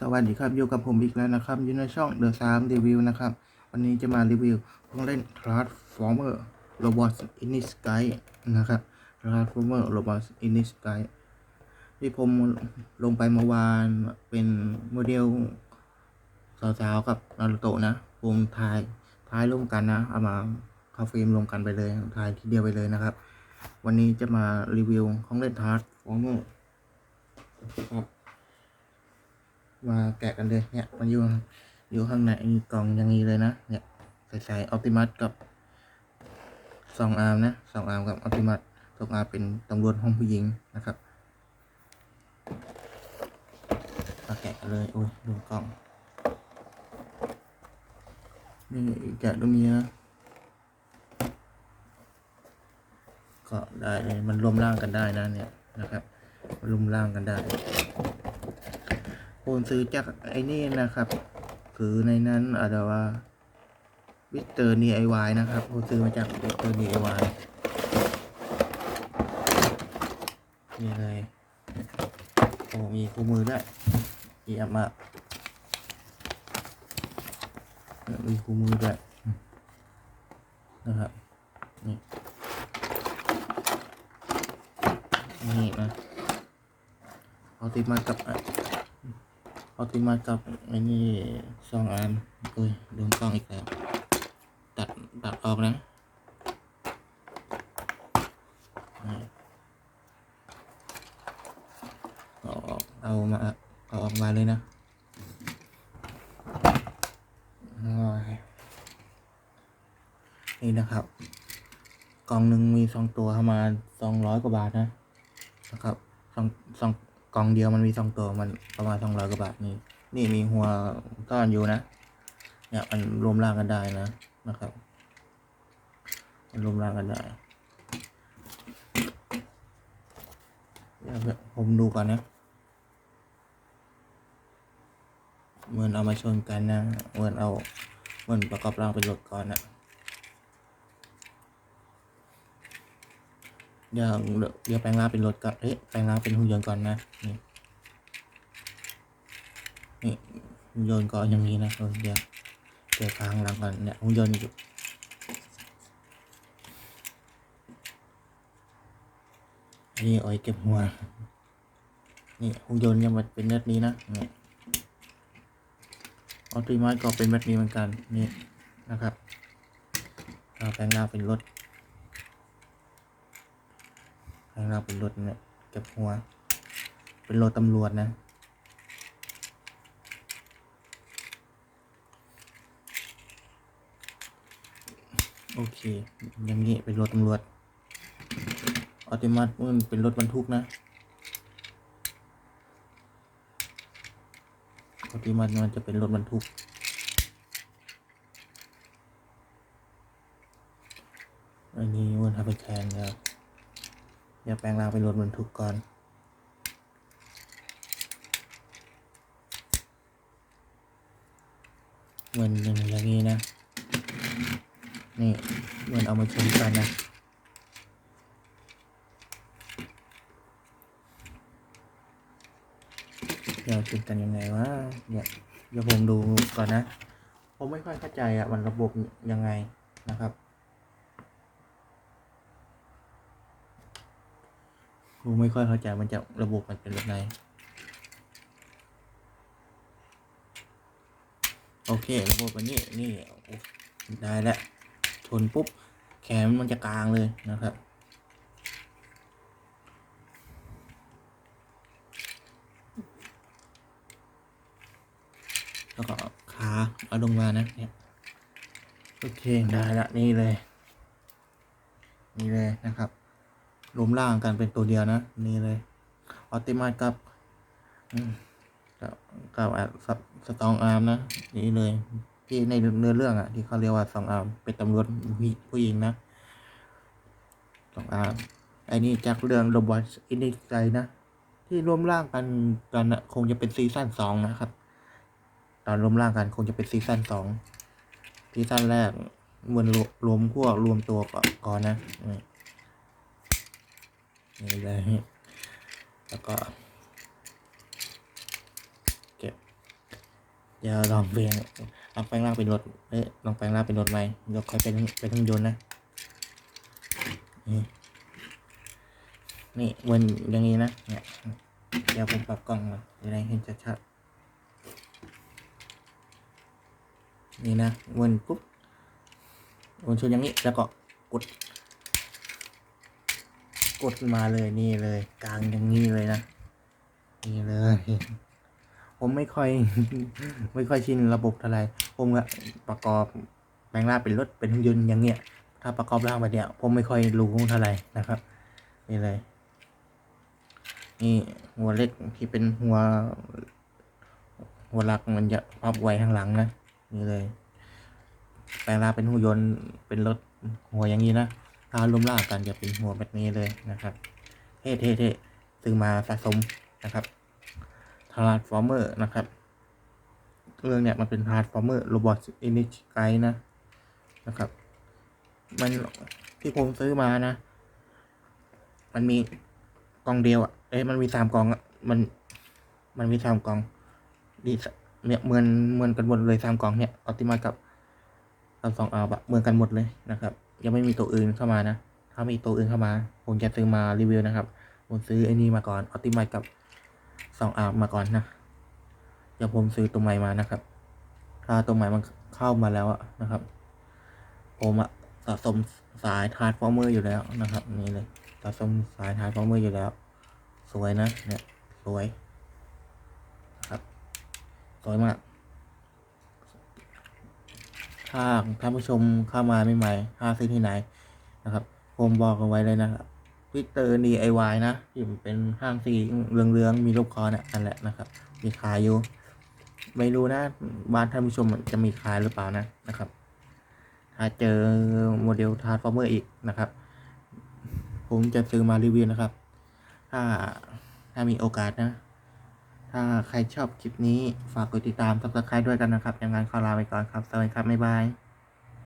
สวัสดีครับอยู่กับผมอีกแล้วนะครับอยู่ในช่อง The 3 Review นะครับ วันนี้จะมารีวิวเครื่องเล่น Transformer Robots in the Sky นะครับ Transformer Robots in the Sky ที่ผมลงไปเมื่อวานเป็นโมเดลสาวๆกับนารูโตะนะผมถ่ายถ่ายร่วมกันนะ เอามาเข้าเฟรมรวมกันไปเลยถ่ายทีเดียวไปเลยนะครับ วันนี้จะมารีวิวของเล่น Transformer ครับ มาแกะกันเลยเนี่ยมันอยู่อยู่ข้างในกล่องอย่างนี้เลยนะเนี่ยใส่ใส่ออปติมัสกับสองอาร์มนะสองอาร์มกับออปติมัสสองอาร์มเป็นตำรวจห้องผู้หญิงนะครับมาแกะกันเลยโอ้ยดูกล่องนี่แกะตรงนี้นะก็ได้เลยมันรวมร่างกันได้นะเนี่ยนะครับรวมร่างกันได้ ผมซื้อจากไอ้นี่นะครับ คือในนั้นอาจจะว่าวิสเตอร์นีไอวายนะครับผมซื้อมาจากวิสเตอร์นีไอวายนี่เลยโอ้มีคู่มือด้วยเยี่ยมมากมีคู่มือด้วยนะครับนี่นี่นะเอาติดมากับ เอาติมากับไอ้นี่สองอันเอ้ยโดนกล้องอีกแล้ว ตัดตัดออกนะเอาออกเอามาเอาออกมาเลยนะนี่นะครับกล่องหนึ่งมีสองตัวประมาณสองร้อยกว่าบาทนะนะครับสองสอง กล่องเดียวมันมีสองตัวมันประมาณสองร้อยกว่าบาทนี่นี่มีหัวก้อนอยู่นะเนี่ยมันรวมร่างกันได้นะนะครับ มันรวมร่างกันได้เดี๋ยวผมดูก่อนนะเหมือนเอามาชนกันนะเหมือนเอาเหมือนประกอบร่างเป็นรถก่อนนะ เดี๋ยวเดี๋ยวแปลงร่างเป็นรถก่อนเอ๊ะแปลงร่างเป็นหุ่นยนต์ก่อนนะนี่นี่หุ่นยนต์ก่อนอย่างนี้นะเออเดี๋ยวเดี๋ยวค้างหลังก่อนเนี่ยหุ่นยนต์อยู่นนี้เอาไว้เก็บหัว นี่หุ่นยนต์ยังมันเป็นแบบนี้นะนี่ออติมัสก็เป็นแบบนี้เหมือนกันนี่นะครับเอาแปลงร่างเป็นรถ ข้างล่าเป็นรถเนี่ยเก็บหัว เป็นรถตำรวจนะโอเค อย่างนี้เป็นรถตำรวจ ออติมัสมันเป็นรถบรรทุกนะ ออติมัสมันจะเป็นรถบรรทุก อันนี้มันทำเป็นแคนแล้ วอย่าแปลงร่างเป็นรถบรรทุกก่อนเหมือนอย่างอย่างนี้นะ นี่เหมือนเอามาชนกันนะเดี๋ยวชนกันยังไงวะเนี่ยเดี๋ยวผมดูก่อนนะ ผมไม่ค่อยเข้าใจอะมันระบบยังไงนะครับ กูไม่ค่อยเข้าใจมันจะระบบมันเป็นแบบไหนโอเคระบบมันนี่นี่ได้แล้วชนปุ๊บ แขนมันจะกลางเลยนะครับแล้วก็ขาเอาลงมานะเนี่ยโอเคได้ละนี่เลย นี่เลยนะครับ รวมร่างกันเป็นตัวเดียวนะ นี่เลยออติมัสกับกับกับอะสสตองอาร์มนะนี่เลย ที่ในเนื้อเรื่องอะ ที่เขาเรียกว่าสองอาร์มเป็นตำรวจผู้หญิงนะสองอาร์มไอ้นี่จากเรื่องโรบอทอินดิใจนะ ที่รวมร่างกันกันนะคงจะเป็นซีซั่นสองนะครับ ตอนรวมร่างกันคงจะเป็นซีซั่นสองซีซั่นแรกเหมือนรวรวมพวกรวมตัวก่อนนะ นี่เลยแล้วก็ เก็บเดี๋ยวลองเปลี่ยนลองแปลงร่างเป็นรถเอ้ยลองแปลงร่างเป็นรถไหมเดี๋ยวค่อยเป็นเป็นเครื่องยนต์นะนี่นี่วนอย่างนี้นะเนี่ยเดี๋ยวผมปรับกล้องมาจะได้เห็นชัดๆนี่นะวนปุ๊บวนชนอย่างนี้แล้วก็กด กดมาเลยนี่เลยกลางอย่างนี้เลยนะนี่เลย ผมไม่ค่อย ไม่ค่อยชินระบบเท่าไหร่ผมก็ประกอบแปลงร่างเป็นรถเป็นยนต์อย่างเงี้ย ถ้าประกอบร่างแบบเนี้ยผมไม่ค่อยรู้เท่าไหร่นะครับ นี่เลย นี่หัวเล็กที่เป็นหัว หัวหลักมันจะพับไว้ข้างหลังนะนี่เลย แปลงร่างเป็นหุ่นยนต์เป็นรถหัวอย่างนี้นะ ถ้ารวมร่ากันจะเป็นหัวแบบนี้เลยนะครับเท่เท่ซื้อมาสะสมนะครับทาร์ฟอร์เมอร์นะครับ เรื่องเนี้ยมันเป็นทาร์ฟอร์เมอร์โรบอทอินิชไกนะนะครับ มันที่ผมซื้อมานะ มันมีกล่องเดียวอะ เอ้ยมันมีสามกล่องอะ มัน มันมีสามกล่องดีเนี่ยเหมือนเหมือนกันหมดเลยสามกล่องเนี่ยออติมากับเอาสองเอาบะเหมือนกันหมดเลยนะครับ ยังไม่มีตัวอื่นเข้ามานะ ถ้ามีตัวอื่นเข้ามา ผมจะซื้อมารีวิวนะครับ ผมซื้อไอ้นี่มาก่อนออติมากับสองอาร์มาก่อนนะเดี๋ยวผมซื้อตัวใหม่มานะครับ ถ้าตัวใหม่มันเข้ามาแล้วนะครับ ผมอะสะสมสายทาร์ฟอร์เมอร์อยู่แล้วนะครับ นี่เลยสะสมสายทาร์ฟอร์เมอร์อยู่แล้ว สวยนะ เนี่ย สวย ครับ สวยมาก ถ้าท่านผู้ชมเข้ามาใหม่ๆถ้าซื้อที่ไหนนะครับผมบอกเอาไว้เลยนะครับวิเตอร์ DIY นะที่มันเป็นห้างสีเหลืองๆมีรูปคอเนี่ยนั่นแหละนะครับ มีขายอยู่ไม่รู้นะบ้านท่านผู้ชมจะมีขายหรือเปล่านะนะครับ ถ้าเจอโมเดลทาร์ฟอร์เมอร์อีกนะครับ ผมจะซื้อมารีวิวนะครับ ถ้าถ้ามีโอกาสนะ ถ้าใครชอบคลิปนี้ฝากกดติดตาม subscribe ด้วยกันนะครับ อย่างนั้นขอลาไปก่อนครับ สวัสดีครับ บ๊ายบาย